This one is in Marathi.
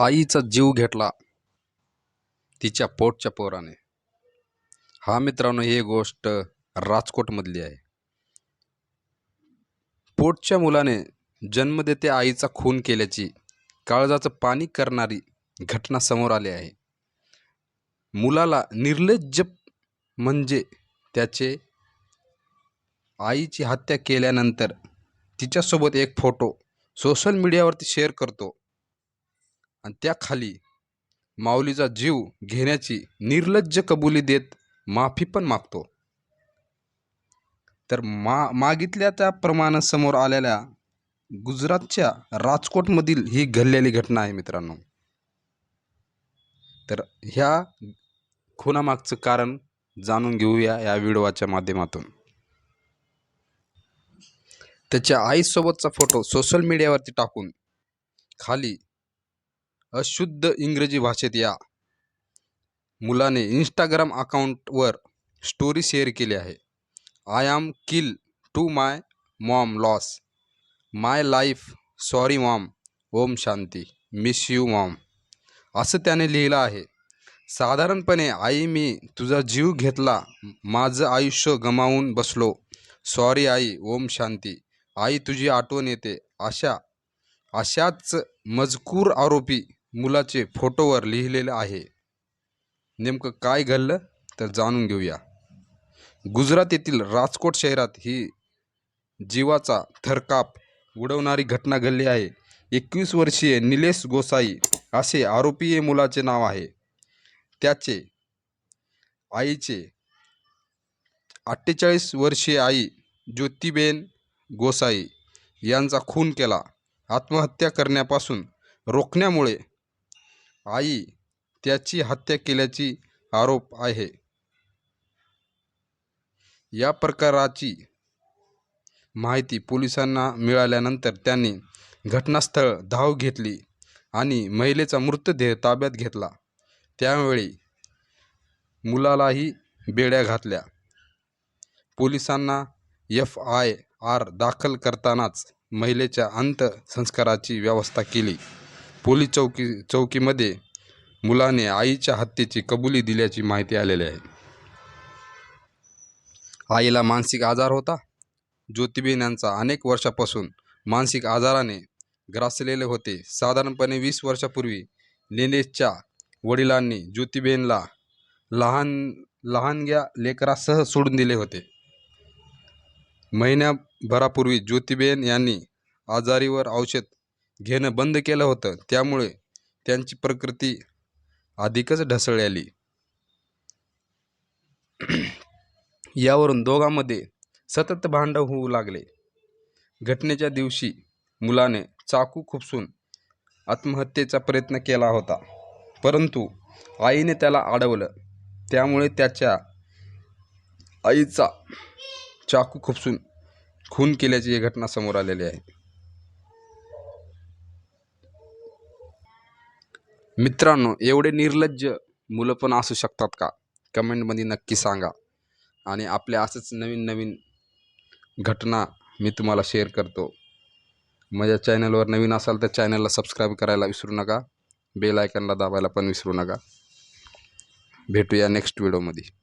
आईचा जीव घेतला तिच्या पोटच्या पोराने. हा मित्रांनो ही गोष्ट राजकोटमधली आहे. पोटच्या मुलाने जन्म देते आईचा खून केल्याची काळजाचं पाणी करणारी घटना समोर आली आहे. मुलाला निर्लज्ज म्हणजे त्याचे आईची हत्या केल्यानंतर तिच्यासोबत एक फोटो सोशल मीडियावरती शेअर करतो. आणि त्याखाली माऊलीचा जीव घेण्याची निर्लज्ज कबुली देत माफी पण मागतो. तर मा मागितल्या त्याप्रमाणे समोर आलेल्या गुजरातच्या राजकोटमधील ही घडलेली घटना आहे मित्रांनो. तर ह्या खुनामागचं कारण जाणून घेऊया या व्हिडिओच्या माध्यमातून. त्याच्या आईसोबतचा फोटो सोशल मीडियावरती टाकून खाली अशुद्ध इंग्रजी भाषेत या. मुलाने इंस्टाग्राम अकाउंटवर स्टोरी शेअर केली आहे. I am kill to my mom loss my life sorry mom Om Shanti. Miss you mom असं त्याने लिहिलं आहे. साधारणपणे आई मी तुझा जीव घेतला. माझं आयुष्य गमावून बसलो. Sorry I. ओम शांती. आई तुझी आठवण येते. अशा अशाच मजकूर आरोपी मुलाचे फोटोवर लिहिलेलं आहे. नेमकं काय घडलं तर जाणून घेऊया. गुजरात येथील राजकोट शहरात ही जीवाचा थरकाप उडवणारी घटना घडली आहे. एकवीस वर्षीय निलेश गोसाई असे आरोपी हे मुलाचे नाव आहे. त्याचे आईचे अठ्ठेचाळीस वर्षीय आई ज्योतिबेन गोसाई यांचा खून केला. आत्महत्या करण्यापासून रोखण्यामुळे आई त्याची हत्या केल्याची आरोप आहे. या प्रकाराची माहिती पोलिसांना मिळाल्यानंतर त्यांनी घटनास्थळ धाव घेतली आणि महिलेचा मृतदेह ताब्यात घेतला. त्यावेळी मुलालाही बेड्या घातल्या. पोलिसांना एफ आय आर दाखल करतानाच महिलेच्या अंत्यसंस्काराची व्यवस्था केली. पोलीस चौकी चौकीमध्ये मुलाने आईच्या हत्येची कबुली दिल्याची माहिती आलेली आहे. आईला मानसिक आजार होता. ज्योतिबेन यांचा अनेक वर्षापासून मानसिक आजाराने ग्रासलेले होते. साधारणपणे वीस वर्षापूर्वी निलेशच्या वडिलांनी ज्योतिबेनला लहान लहानग्या लेकरासह सोडून दिले होते. महिन्याभरापूर्वी ज्योतिबेन यांनी आजारीवर औषध घेणं बंद केलं होतं. त्यामुळे त्यांची प्रकृती अधिकच ढसळली आली. यावरून दोघांमध्ये सतत भांडण होऊ लागले. घटनेच्या दिवशी मुलाने चाकू खुपसून आत्महत्येचा प्रयत्न केला होता. परंतु आईने त्याला अडवलं. त्यामुळे त्याच्या आईचा चाकू खुपसून खून केल्याची ही घटना समोर आलेली आहे. मित्रांनो एवढे निर्लज्ज मुलं पण असू शकतात का? कमेंटमध्ये नक्की सांगा. आणि आपल्या असंच नवीन नवीन घटना मी तुम्हाला शेअर करतो. माझ्या चॅनलवर नवीन असाल तर चॅनलला सबस्क्राईब करायला विसरू नका. बेल आयकनला दाबायला पण विसरू नका. भेटूया नेक्स्ट व्हिडिओमध्ये